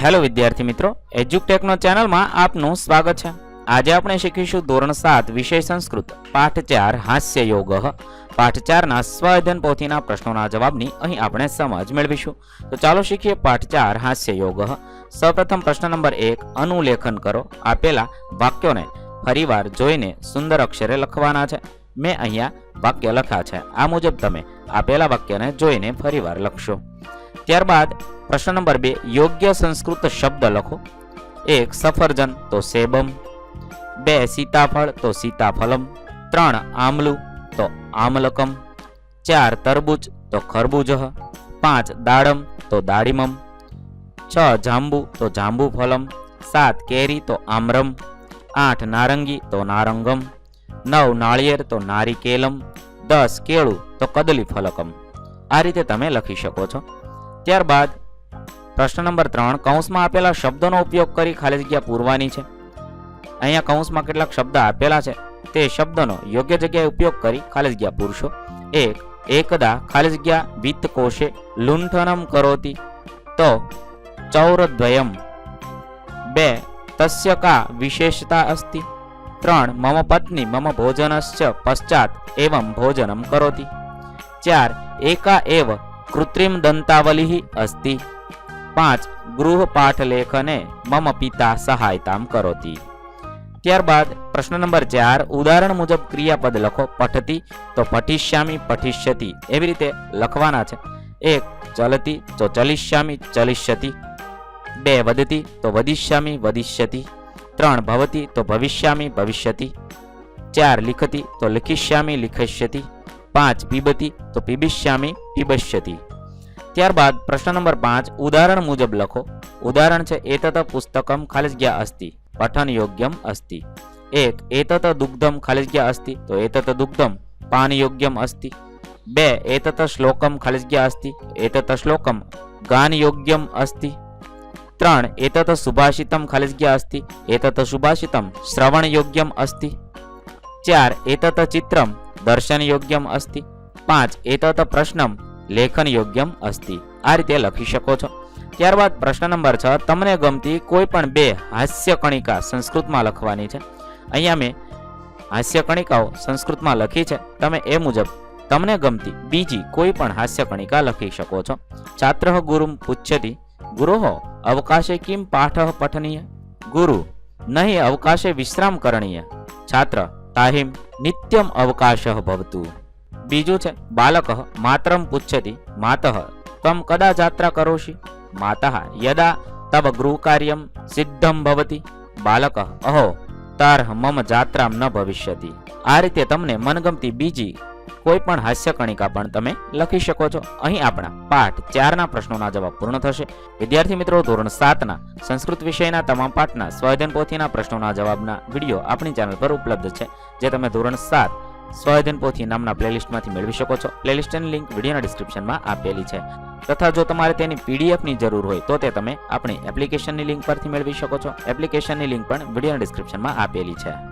Hello વિદ્યાર્થી મિત્રો, એજ્યુકટેકનો ચેનલમાં આપનું સ્વાગત છે. આજે આપણે શીખીશું ધોરણ સાત, વિષય સંસ્કૃત, પાઠ ચાર, હાસ્ય યોગ. પાઠ ચારના સ્વઅધ્યયન પોથીના પ્રશ્નોના જવાબની અહીં આપણે સમજ મેળવીશું. તો ચાલો શીખીએ પાઠ ચાર, હાસ્ય યોગ. સૌપ્રથમ પ્રશ્ન નંબર એક, અનુલેખન કરો. આપેલા વાક્યોને ફરીવાર જોઈને સુંદર અક્ષરે લખવાના છે. મેં અહીંયા વાક્ય લખ્યા છે. આ મુજબ તમે આપેલા વાક્યને જોઈને ફરીવાર લખશો. ત્યારબાદ પ્રશ્ન નંબર બે, યોગ્ય સંસ્કૃત શબ્દ લખો. એક, સફરજન તો સેબમ. બે, સીતાફળ તો સીતાફલમ. ત્રણ, આમલું તો આમલકમ. ચાર, તરબૂચ તો ખરબૂજ. પાંચ, દાડમ તો દાડિમમ. છ, જાંબુ તો જાંબુ ફલમ. સાત, કેરી તો આમરમ. આઠ, નારંગી તો નારંગમ. નવ, નાળિયેર તો નારિકેલમ. દસ, કેળું તો કદલી ફલકમ આ રીતે તમે લખી શકો છો. ત્યારબાદ પ્રશ્ન નંબર ત્રણ, કૌંસમાં આપેલા શબ્દોનો ઉપયોગ કરી ખાલી જગ્યા પૂરવાની છે. અહીંયા કૌંસમાં કેટલાક શબ્દ આપેલા છે. તે શબ્દનો યોગ્ય જગ્યાએ ઉપયોગ કરી ખાલી જગ્યા પૂરશો. એક, એકદા ખાલી જગ્યા વિત્ત કોષે લુંઠનમ કરોતિ. તો, ચૌરદ્વયમ. બે, તસ્ય કા વિશેષતા અસ્તિ. ત્રણ, મમ પત્ની મમ ભોજનશ્ચ પશ્ચાત એવમ ભોજનમ કરોતી. ચાર, એકા એવ કૃત્રિમ દંતાવલિ અસ્તિ. પાંચ ગૃહપાઠ લેખને મમ પિતા સહાયતામ કરોતિ. ત્યારબાદ પ્રશ્ન નંબર ચાર, ઉદાહરણ મુજબ ક્રિયાપદ લખો, પઠતી, તો પઠિષ્યામી પઠિષ્યતિ, એવી રીતે લખવાના છે. એક, ચલતી, તો ચલિષ્યામી ચલિષ્યતિ. બે વધતી તો વદિષ્યામી વદિષ્યતિ. ત્રણ, ભવતી, તો ભવિષ્યામી ભવિષ્યતિ. ચાર, લિખતી, તો લિખિષ્યામી લિખિષ્યતિ. પાંચ પીબતી તો પીબિષ્યામી પીબષ્યતિ ત્યારબાદ પ્રશ્ન નંબર પાંચ, ઉદાહરણ મુજબ લખો. ઉદાહરણ છે, એતત પુસ્તકમ ખાલી જગ્યા અસ્તિ, પઠન યોગ્યમ અસ્તિ. એક, એતત દુગ્ધમ ખાલી જગ્યા અસ્તિ. તો એતત દુગ્ધમ, પાન યોગ્યમ અસ્તિ. બે, એતત શ્લોકમ ખાલી જગ્યા અસ્તિ. એતત શ્લોકમ, ગાન યોગ્યમ અસ્તિ. ત્રણ, એતત સુભાષિતમ ખાલી જગ્યા અસ્તિ. એતત સુભાષિતમ, શ્રવણ યોગ્યમ અસ્તિ. ચાર, એતત ચિત્રમ, દર્શન યોગ્યમ અસ્તિ. પાંચ, એતત પ્રશ્નમ લેખન યોગ્યમ અસ્તિ. આ રીતે લખી શકો છો. ત્યારબાદ પ્રશ્ન નંબર છ, તમને ગમતી કોઈ પણ બે હાસ્ય કણિકા સંસ્કૃતમાં લખવાની છે? અહીંયા મેં હાસ્ય કણિકાઓ સંસ્કૃતમાં લખી છે. તમે એ મુજબ તમને ગમતી બીજી કોઈ પણ હાસ્ય કણિકા લખી શકો છો. છાત્ર ગુરુમ પુચ્છતી ગુરુહો અવકાશે કિમ પાઠ પઠનીય? ગુરુ, નહીં અવકાશે વિશ્રામ કરણીય? છાત્ર, તાહિમ, નિત્યમ અવકાશ ભવતુ. બીજું છે, બાલક માતરમ પુચ્છતી, માતઃ તમ કદા જાત્રા કરોષિ માતા યદા તવ ગૃહકાર્યમ સિદ્ધમ ભવતી. બાલક અહો, તાર મમ જાત્રામ ન ભવિષ્યતિ. આ રીતે તમને મનગમતી બીજી કોઈ પણ હાસ્ય કણિકા પણ તમે લખી શકો છો. અહીં આપણા પાઠ ચારના પ્રશ્નોના જવાબ પૂર્ણ થશે. વિદ્યાર્થી મિત્રો, ધોરણ સાતના સંસ્કૃત વિષયના તમામ પાઠના સ્વઅધ્યયન પોથીના પ્રશ્નોના જવાબના વીડિયો આપણી ચેનલ પર ઉપલબ્ધ છે. જે તમે ધોરણ સાત સ્વઅધ્યયન પોથી નામના પ્લેલિસ્ટમાંથી મેળવી શકો છો. પ્લેલિસ્ટની લિંક વિડીયોના ડિસ્ક્રિપ્શનમાં આપેલી છે. તથા જો તમારે તેની પીડીએફની જરૂર હોય, તો તે તમે આપણી એપ્લિકેશનની લિંક પરથી મેળવી શકો છો. એપ્લિકેશનની લિંક પણ વિડીયોના ડિસ્ક્રિપ્શનમાં આપેલી છે.